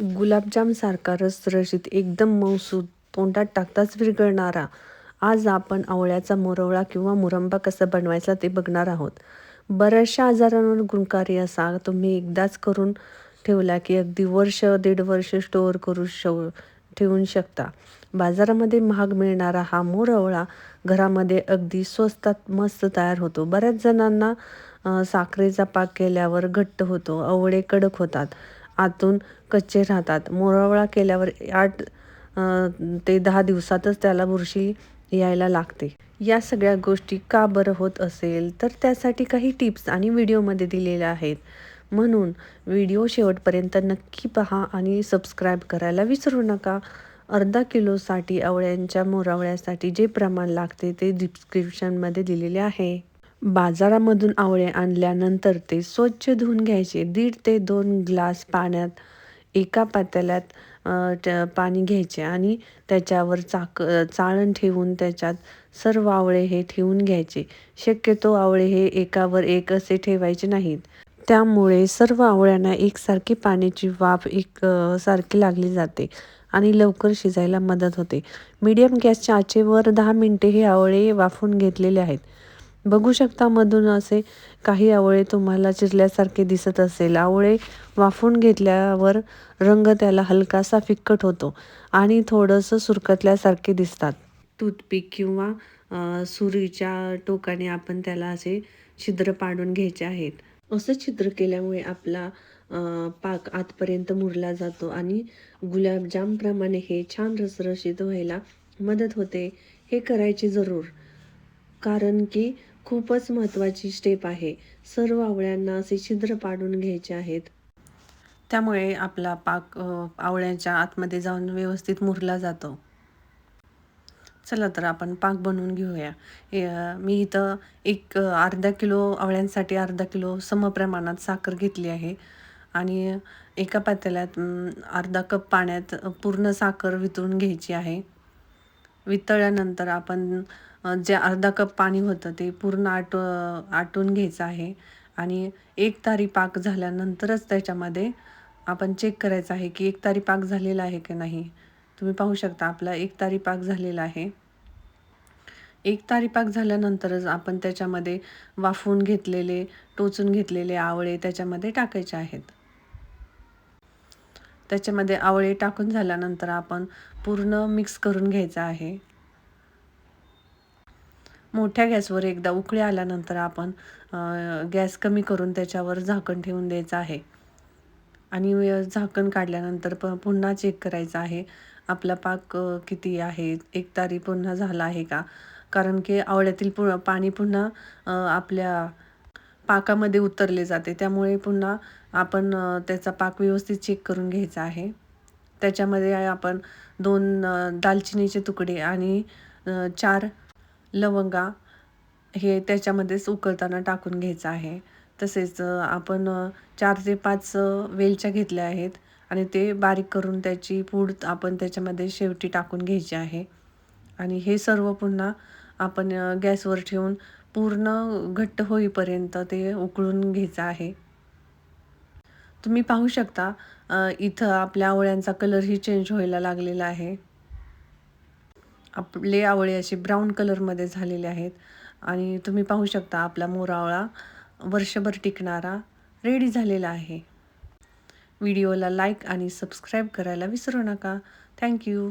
गुलाबजामसारखा रसरशीत एकदम मौसूद तोंडात टाकताच विरघळणारा. आज आपण आवळ्याचा मोरवळा किंवा मुरंबा कसा बनवायचा ते बघणार आहोत. बऱ्याचशा आजारांवर गुणकारी असा तुम्ही एकदाच करून ठेवला की अगदी वर्ष दीड वर्ष स्टोअर करू शव ठेवू शकता. बाजारामध्ये महाग मिळणारा हा मोरवळा घरामध्ये अगदी स्वस्तात मस्त तयार होतो. बऱ्याच जणांना साखरेचा पाक केल्यावर घट्ट होतो आवळे कडक होतात. आतून कच्चे राहतात. मोरावळा केल्यावर आठ ते दहा दिवसातच त्याला बुरशी यायला लागते. या सगळ्या गोष्टी का बरं होत असेल? तर त्यासाठी काही टिप्स आणि व्हिडिओमध्ये दिलेल्या आहेत. म्हणून व्हिडिओ शेवटपर्यंत नक्की पहा आणि सबस्क्राईब करायला विसरू नका. अर्धा किलोसाठी आवळ्यांच्या मोरावळ्यासाठी जे प्रमाण लागते ते डिस्क्रिप्शनमध्ये दिलेले आहे. बाजारामधून आवळे आणल्यानंतर ते स्वच्छ धुवून घ्यायचे. दीड ते दोन ग्लास पाण्यात एका पातेल्यात पाणी घ्यायचे आणि त्याच्यावर चाक चाळण ठेवून त्याच्यात सर्व आवळे हे ठेवून घ्यायचे. शक्यतो आवळे हे एकावर एक असे ठेवायचे नाहीत. त्यामुळे सर्व आवळ्यांना एकसारखी पाण्याची वाफ एक सारखी लागली जाते आणि लवकर शिजायला मदत होते. मीडियम गॅसच्या आचेवर दहा मिनटे हे आवळे वाफून घेतलेले आहेत. बघू शकता मधून असे काही आवळे तुम्हाला चिरल्यासारखे दिसत असेल. आवळे वाफून घेतल्यावर रंग त्याला हलकासा फिक्कट होतो आणि थोडंसं सुरकतल्यासारखे दिसतात. टूथपिक किंवा सुरीच्या टोकाने आपण त्याला असे छिद्र पाडून घ्यायचे आहेत. असं छिद्र केल्यामुळे आपला पाक आतपर्यंत मुरला जातो आणि गुलाबजामप्रमाणे हे छान रसरशीत व्हायला मदत होते. हे करायचे जरूर. कारण की खूपच महत्त्वाची स्टेप आहे. सर्व आवळ्यांना असे छिद्र पाडून घ्यायचे आहेत. त्यामुळे आपला पाक आवळ्याच्या आतमध्ये जाऊन व्यवस्थित मुरला जातो. चला तर आपण पाक बनवून घेऊया. मी इथं एक अर्धा किलो आवळ्यांसाठी अर्धा किलो समप्रमाणात साखर घेतली आहे. आणि एका पातेल्यात अर्धा कप पाण्यात पूर्ण साखर वितळून घ्यायची आहे. वितळल्यानंतर आपण जे अर्धा कप पाणी होतं ते पूर्ण आट आटून घ्यायचं आहे. आणि एक तारी पाक झाल्यानंतरच त्याच्यामध्ये आपण चेक करायचं आहे की एक तारी पाक झालेला आहे की नाही. तुम्ही पाहू शकता आपला एक तारी पाक झालेला आहे. एक तारी पाक झाल्यानंतरच आपण त्याच्यामध्ये वाफवून घेतलेले टोचून घेतलेले आवळे त्याच्यामध्ये टाकायचे आहेत. त्याच्यामध्ये आवळे टाकून झाल्यानंतर आपण पूर्ण मिक्स करून घ्यायचं आहे. मोठ्या गॅसवर एकदा उकळी आल्यानंतर आपण गॅस कमी करून त्याच्यावर झाकण ठेवून द्यायचं आहे. आणि झाकण काढल्यानंतर प पुन्हा चेक करायचं आहे आपला पाक किती आहे एक तारी पुन्हा झाला आहे का? कारण की आवळ्यातील पु पाणी पुन्हा आपल्या पाकामध्ये उतरले जाते. त्यामुळे पुन्हा आपण त्याचा पाक व्यवस्थित चेक करून घ्यायचा आहे. त्याच्यामध्ये आपण दोन दालचिनीचे तुकडे आणि चार लवंगा हे त्याच्यामध्येच उकळताना टाकून घ्यायचं आहे. तसेच आपण चार ते पाच वेलच्या घेतल्या आहेत आणि ते बारीक करून त्याची पूड आपण त्याच्यामध्ये शेवटी टाकून घ्यायची आहे. आणि हे सर्व पुन्हा आपण गॅसवर ठेवून पूर्ण घट्ट होईपर्यंत ते उकळून घ्यायचं आहे. तुम्ही पाहू शकता इथं आपल्या आवळ्यांचा कलरही चेंज व्हायला लागलेला आहे. आपले आवळे असे ब्राऊन कलरमध्ये झालेले आहेत. आणि तुम्ही पाहू शकता आपला मोरावळा वर्षभर टिकणारा रेडी झालेला आहे. व्हिडिओला लाईक आणि सबस्क्राईब करायला विसरू नका. थँक्यू